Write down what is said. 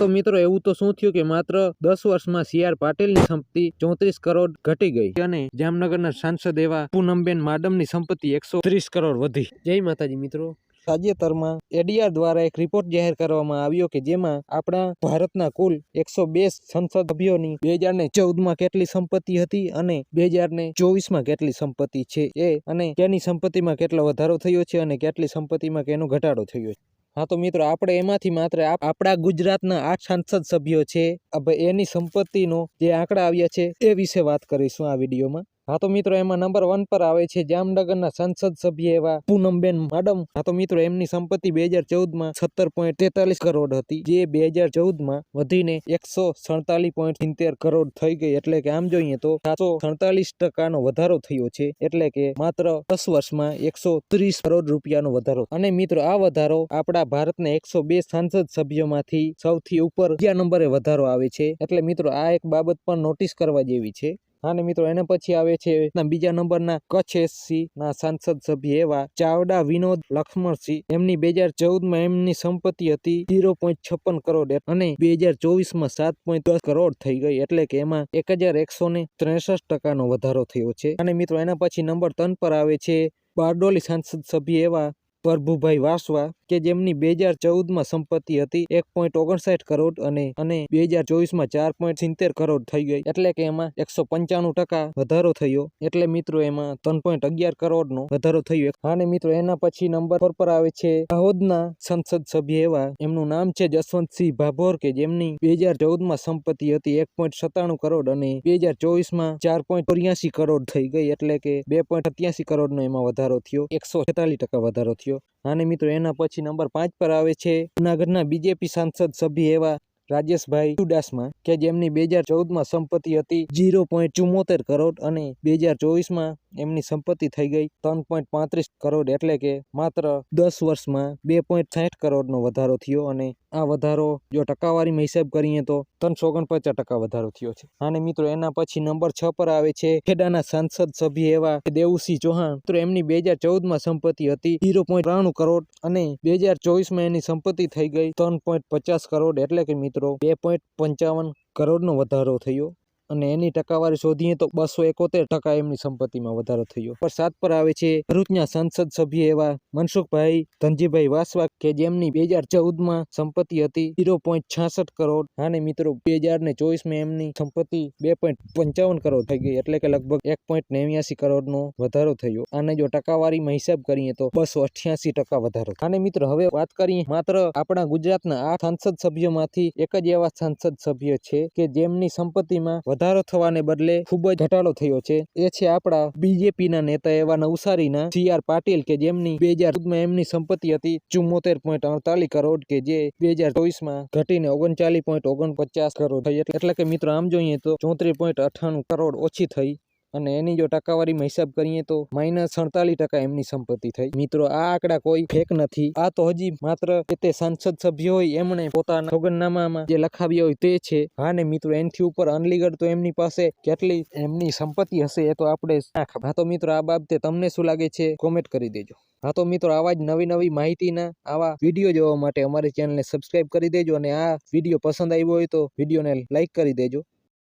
તો મિત્રો એવું તો શું થયું કે માત્ર દસ વર્ષમાં સી આર પાટીલની સંપત્તિ ચોત્રીસ કરોડ ઘટી ગઈ અને જામનગરના સાંસદ એવા પૂનમબેન માડમની સંપત્તિ એકસો ત્રીસ કરોડ વધી. જય માતાજી મિત્રો. તાજેતરમાં એડીઆર દ્વારા એક રિપોર્ટ જાહેર કરવામાં આવ્યો કે જેમાં આપણા ભારતના કુલ એકસો બે સંસદ સભ્યોની બે હજાર ને ચૌદમાં કેટલી સંપત્તિ હતી અને બે હજાર ને ચોવીસમાં કેટલી સંપત્તિ છે એ અને તેની સંપત્તિમાં કેટલો વધારો થયો છે અને કેટલી સંપત્તિમાં કેનો ઘટાડો થયો છે. હા તો મિત્રો, આપણે એમાંથી માત્ર આપણા ગુજરાતના આઠ સાંસદ સભ્યો છે. હવે એની સંપત્તિનો જે આંકડા આવ્યા છે, એ વિશે વાત કરીશું આ વિડીયોમાં. હા તો મિત્રો, એમાં નંબર વન પર આવે છે જામનગરના સંસદ સભ્ય એવા પૂનમબેન માડમ. હા મિત્રો, એમની સંપત્તિ બે હજાર ચૌદમાં સત્તર પોઈન્ટ તેતાલીસ કરોડ હતી. જે બે હજાર ચૌદમાં વધીને એકસો સડતાલીસ પોઈન્ટ સિત્તેર કરોડ થઈ ગઈ. એટલે કે આમ જોઈએ તો સાતસો સડતાલીસ ટકાનો વધારો થયો છે. એટલે કે માત્ર દસ વર્ષમાં એકસો ત્રીસ કરોડ રૂપિયાનો વધારો. અને મિત્રો, આ વધારો આપણા ભારતને એકસો બે સાંસદ સભ્યોમાંથી સૌથી ઉપર બીજા નંબરે વધારો આવે છે. એટલે મિત્રો, આ એક બાબત પણ નોટિસ કરવા જેવી છે. અને મિત્રો, એના પછી આવે છે બીજા નંબરના કચ્છ એસસી ના સાંસદ સભ્ય એવા ચાવડા વિનોદ લક્ષ્મણસિંહ. એમની બે હજાર ચૌદમાં એમની સંપત્તિ હતી ઝીરો પોઈન્ટ છપ્પન કરોડ અને બે હજાર ચોવીસમાં સાત પોઈન્ટ દસ કરોડ થઈ ગઈ. એટલે કે એમાં એક હજાર એકસો ને ત્રેસઠ ટકાનો વધારો થયો છે. અને મિત્રો, એના પછી નંબર ત્રણ પર આવે છે બારડોલી સાંસદ સભ્ય એવા પ્રભુભાઈ વાસવા. કે જેમની બે હજાર ચૌદમાં સંપત્તિ હતી, એક પોઈન્ટ ઓગણસાઠ કરોડ અને અને બે હજાર ચોવીસમાં ચાર પોઈન્ટ સિત્તેર કરોડ થઈ ગઈ. એટલે કે એમાં એકસો પંચાણું ટકા વધારો થયો. એટલે મિત્રો, એમાં ત્રણ પોઈન્ટ અગિયાર કરોડનો વધારો થયો. અને મિત્રો, એના પછી નંબર ફોર પર આવે છે દાહોદના સંસદ સભ્ય એવા, એમનું નામ છે જસવંતસિંહ ભાભોર કે જેમની બે હજાર ચૌદમાં સંપત્તિ હતી એક પોઈન્ટ સત્તાણું કરોડ અને બે હજાર ચોવીસમાં ચાર પોઈન્ટ ચોર્યાસી કરોડ થઈ ગઈ. એટલે કે બે પોઈન્ટ સત્યાસી કરોડનો એમાં વધારો થયો. એકસો છેતાલીસ ટકા વધારો થયો. અને મિત્રો એના પછી નંબર પાંચ પર આવે છે. જૂનાગઢના બીજેપી સાંસદ સભ્ય એવા રાજેશભાઈ ચુડાસમા કે જેમની બે હજાર ચૌદમાં સંપત્તિ હતી જીરો પોઈન્ટ ચુમ્મોતેર કરોડ અને બે હજાર ચોવીસમાં એમની સંપત્તિ થઈ ગઈ ત્રણ પોઈન્ટ પાંત્રીસ કરોડ એટલે કે માત્ર દસ વર્ષમાં બે પોઈન્ટ સાઠ કરોડનો વધારો થયો અને આ વધારો જો ટકાવારીમાં હિસાબ કરીએ તો ત્રણસો ઓગણપચાસ ટકા વધારો થયો છે. અને મિત્રો, એના પછી નંબર છ પર આવે છે ખેડાના સાંસદ સભ્ય એવા દેવુસિંહ ચૌહાણ. મિત્રો, એમની બે હજાર ચૌદમાં સંપત્તિ હતી ઝીરો પોઈન્ટ ત્રાણું કરોડ અને બે હજાર ચોવીસમાં એની સંપત્તિ થઈ ગઈ ત્રણ પોઈન્ટ પચાસ કરોડ એટલે કે મિત્રો બે પોઈન્ટ પંચાવન કરોડનો વધારો થયો. અને એની ટકાવારી શોધીએ તો બસો એકોતેર ટકા એમની સંપત્તિમાં વધારો થયો. પર સાત પર આવે છે. ભરૂચના સંસદ સભ્ય એવા મનસુખભાઈ ધનજીભાઈ વાસવા કે જેમની બે હજાર ચૌદમાં સંપત્તિ હતી ઝીરો પોઈન્ટ છાસઠ કરોડ. અને મિત્રો, બે હજાર ને ચોવીસમાં એમની સંપત્તિ બે પોઈન્ટ પંચાવન કરોડ થઈ ગઈ એટલે કે લગભગ એક પોઈન્ટ નેવ્યાસી કરોડનો વધારો થયો. અને જો ટકાવારીમાં હિસાબ કરીએ તો બસો અઠ્યાસી ટકા વધારો અને મિત્રો, હવે વાત કરીએ માત્ર આપણા ગુજરાતના આ સાંસદ સભ્યોમાંથી, એક જ એવા સાંસદ સભ્ય છે કે જેમની સંપત્તિમાં વધારો થવાને બદલે ખૂબ જ ઘટાડો થયો છે. એ છે આપણા બીજેપીના નેતા એવા નવસારીના સી આર પાટીલ કે જેમની બે હજાર ચૌદમાં એમની સંપત્તિ હતી ચુમ્મોતેર પોઈન્ટ અડતાલીસ કરોડ કે જે બે હજાર ચોવીસમાં ઘટીને ઓગણચાલીસ પોઈન્ટ ઓગણપચાસ કરોડ થઈ. એટલે કે મિત્રો, આમ જોઈએ તો ચોત્રીસ પોઈન્ટ અઠ્ઠાણું કરોડ ઓછી થઈ. અને એની જો ટકાવારીમાં હિસાબ કરીએ તો માઇનસ સડતાલીસ ટકા એમની સંપત્તિ થઈ. મિત્રો, આ આંકડા કોઈ ફેક નથી. આ તો હજી માત્ર તે સાંસદ સભ્ય હોય એમણે પોતાના સોગંદનામામાં જે લખાવ્યા હોય તે છે. હા ને મિત્રો, એનથી ઉપર અનલીગઢ તો એમની પાસે કેટલી એમની સંપત્તિ હશે એ તો આપણે હા તો મિત્રો, આ બાબતે તમને શું લાગે છે? કોમેન્ટ કરી દેજો. હા તો મિત્રો, આવા જ નવી નવી માહિતીના આવા વીડિયો જોવા માટે અમારી ચેનલને સબસ્ક્રાઇબ કરી દેજો અને આ વીડિયો પસંદ આવ્યો હોય તો વિડીયોને લાઇક કરી દેજો.